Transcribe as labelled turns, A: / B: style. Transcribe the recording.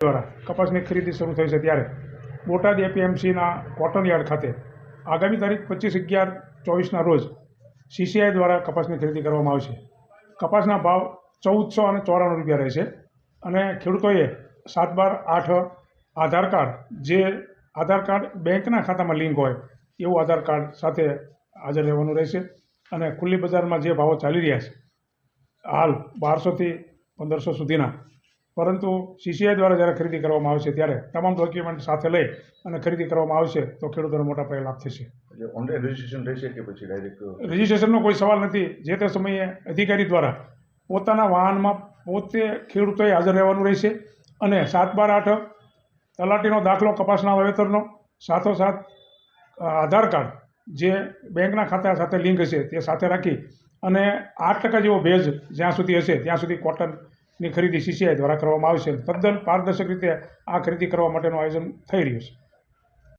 A: દ્વારા કપાસની ખરીદી શરૂ થઈ છે ત્યારે બોટાદ એપીએમસીના કોટન યાર્ડ ખાતે આગામી તારીખ પચીસ અગિયાર ચોવીસના રોજ સીસીઆઈ દ્વારા કપાસની ખરીદી કરવામાં આવશે. કપાસના ભાવ ચૌદસો અને ચોરાણું રૂપિયા રહેશે અને ખેડૂતોએ સાત બાર આઠ આધાર કાર્ડ જે આધાર કાર્ડ બેંકના ખાતામાં લિંક હોય એવું આધાર કાર્ડ સાથે હાજર રહેવાનું રહેશે અને ખુલ્લી બજારમાં જે ભાવો ચાલી રહ્યા છે, હાલ બારસોથી પંદરસો સુધીના પરંતુ સીસીઆઈ દ્વારા જ્યારે ખરીદી કરવામાં આવશે ત્યારે તમામ ડોક્યુમેન્ટ સાથે લઈ અને ખરીદી કરવામાં આવશે તો ખેડૂતોને મોટા પાયે લાભ થશે.
B: ઓનલાઈન રજીસ્ટ્રેશન રહેશે કે પછી ડાયરેક્ટ
A: રજિસ્ટ્રેશનનો કોઈ સવાલ નથી. જે તે સમયે અધિકારી દ્વારા પોતાના વાહનમાં પોતે ખેડૂતોએ હાજર રહેવાનું રહેશે અને સાત બાર આઠ તલાટીનો દાખલો કપાસના વાવેતરનો સાથોસાથ આધાર કાર્ડ જે બેંકના ખાતા સાથે લિંક હશે તે સાથે રાખી અને આઠ ટકા જેવો ભેજ જ્યાં સુધી હશે ત્યાં સુધી કોટનની ખરીદી સીસીઆઈ દ્વારા કરવામાં આવશે તદ્દન પારદર્શક રીતે આ ખરીદી કરવા માટેનું આયોજન થઈ રહ્યું છે.